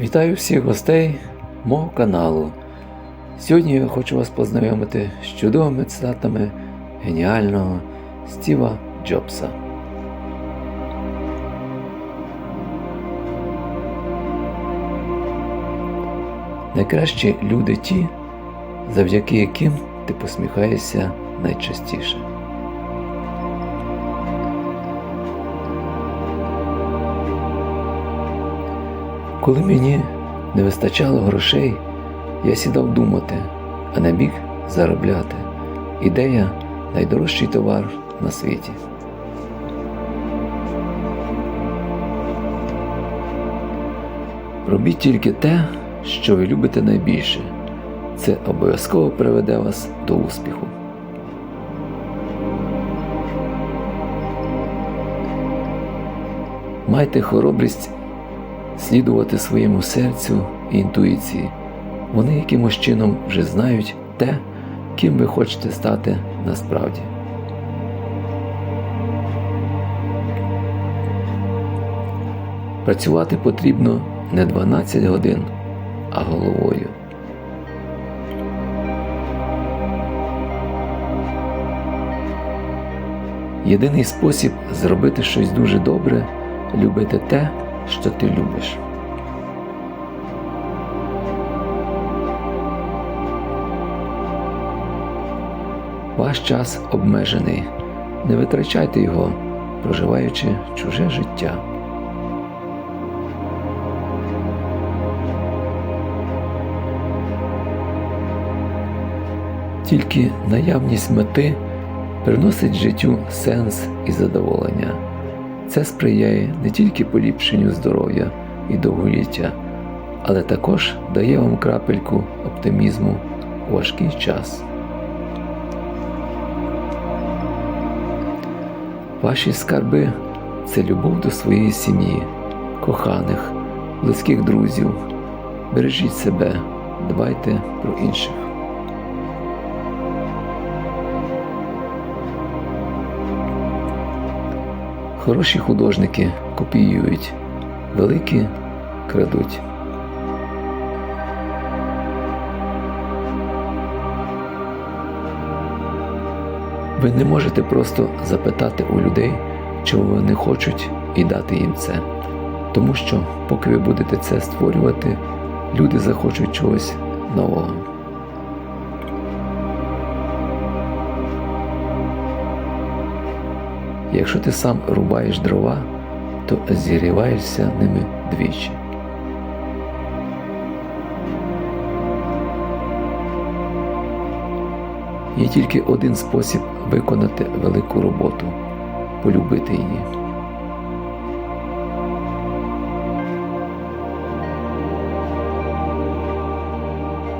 Вітаю всіх гостей мого каналу. Сьогодні я хочу вас познайомити з чудовими цитатами геніального Стіва Джобса. Найкращі люди ті, завдяки яким ти посміхаєшся найчастіше. Коли мені не вистачало грошей, я сідав думати, а не біг заробляти. Ідея найдорожчий товар на світі. Робіть тільки те, що ви любите найбільше. Це обов'язково приведе вас до успіху. Майте хоробрість слідувати своєму серцю і інтуїції. Вони якимось чином вже знають те, ким ви хочете стати насправді. Працювати потрібно не 12 годин, а головою. Єдиний спосіб зробити щось дуже добре любити те, що ти любиш. Ваш час обмежений. Не витрачайте його, проживаючи чуже життя. Тільки наявність мети приносить життю сенс і задоволення. Це сприяє не тільки поліпшенню здоров'я і довголіття, але також дає вам крапельку оптимізму у важкий час. Ваші скарби це любов до своєї сім'ї, коханих, близьких друзів. Бережіть себе, дбайте про інших. Хороші художники копіюють, великі крадуть. Ви не можете просто запитати у людей, чого вони хочуть, і дати їм це. Тому що, поки ви будете це створювати, люди захочуть чогось нового. Якщо ти сам рубаєш дрова, то зігріваєшся ними двічі. Є тільки один спосіб виконати велику роботу полюбити її.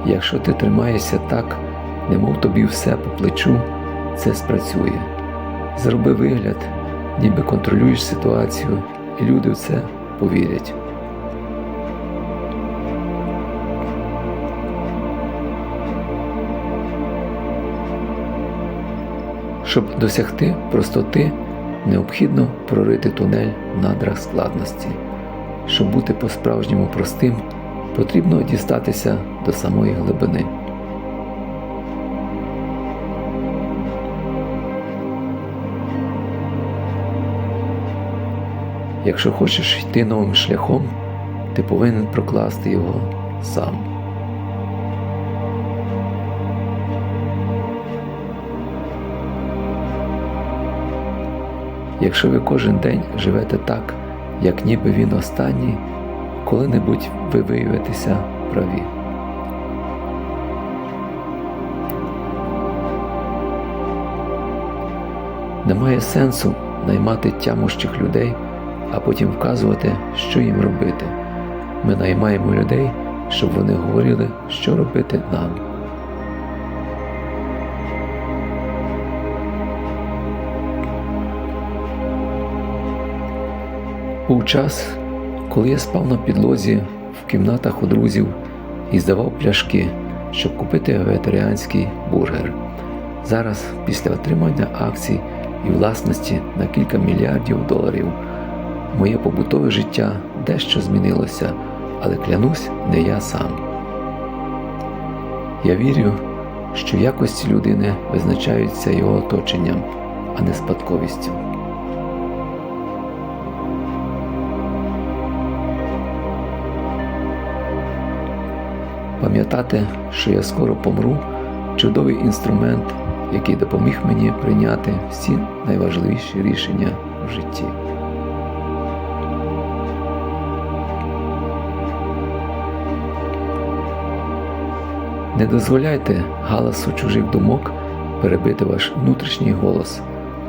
Якщо ти тримаєшся так, немов тобі все по плечу, це спрацює. Зроби вигляд, ніби контролюєш ситуацію, і люди в це повірять. Щоб досягти простоти, необхідно прорити тунель в надрах складності. Щоб бути по-справжньому простим, потрібно дістатися до самої глибини. Якщо хочеш йти новим шляхом, ти повинен прокласти його сам. Якщо ви кожен день живете так, як ніби він останній, коли-небудь ви виявитеся праві. Немає сенсу наймати тямущих людей, а потім вказувати, що їм робити. Ми наймаємо людей, щоб вони говорили, що робити нам. Був час, коли я спав на підлозі в кімнатах у друзів і здавав пляшки, щоб купити вегетаріанський бургер. Зараз, після отримання акцій і власності на кілька мільярдів доларів, моє побутове життя дещо змінилося, але клянусь не я сам. Я вірю, що якості людини визначаються його оточенням, а не спадковістю. Пам'ятати, що я скоро помру, чудовий інструмент, який допоміг мені прийняти всі найважливіші рішення в житті. Не дозволяйте галасу чужих думок перебити ваш внутрішній голос,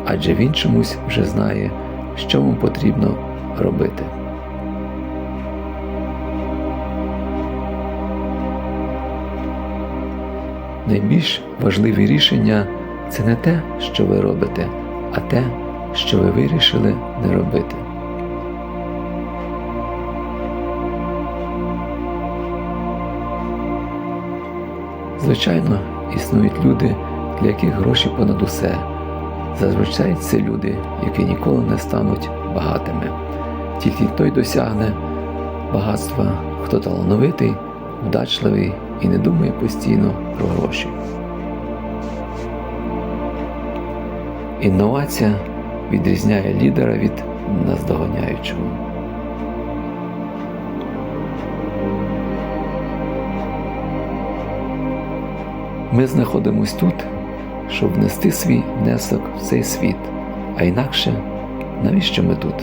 адже він чомусь вже знає, що вам потрібно робити. Найбільш важливі рішення це не те, що ви робите, а те, що ви вирішили не робити. Звичайно, існують люди, для яких гроші понад усе. Зазвичай це люди, які ніколи не стануть багатими. Тільки той досягне багатства, хто талановитий, вдачливий і не думає постійно про гроші. Інновація відрізняє лідера від наздоганяючого. Ми знаходимось тут, щоб внести свій внесок в цей світ, а інакше навіщо ми тут?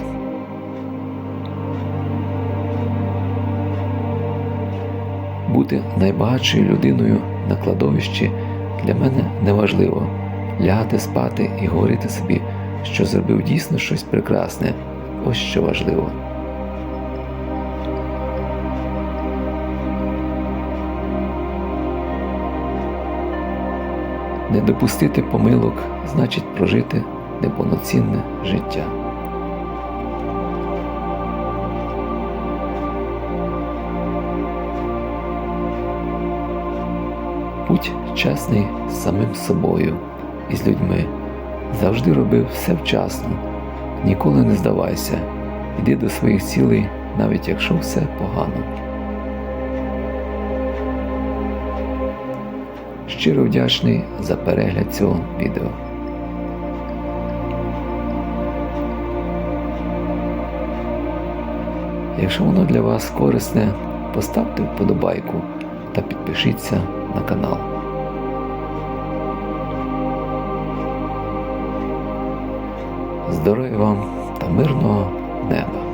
Бути найбагатшою людиною на кладовищі для мене неважливо лягати спати і говорити собі, що зробив дійсно щось прекрасне. Ось що важливо. Не допустити помилок значить прожити неповноцінне життя. Будь чесний з самим собою і з людьми. Завжди роби все вчасно, ніколи не здавайся, йди до своїх цілей, навіть якщо все погано. Щиро вдячний за перегляд цього відео. Якщо воно для вас корисне, поставте вподобайку та підпишіться на канал. Здоров'я вам та мирного неба!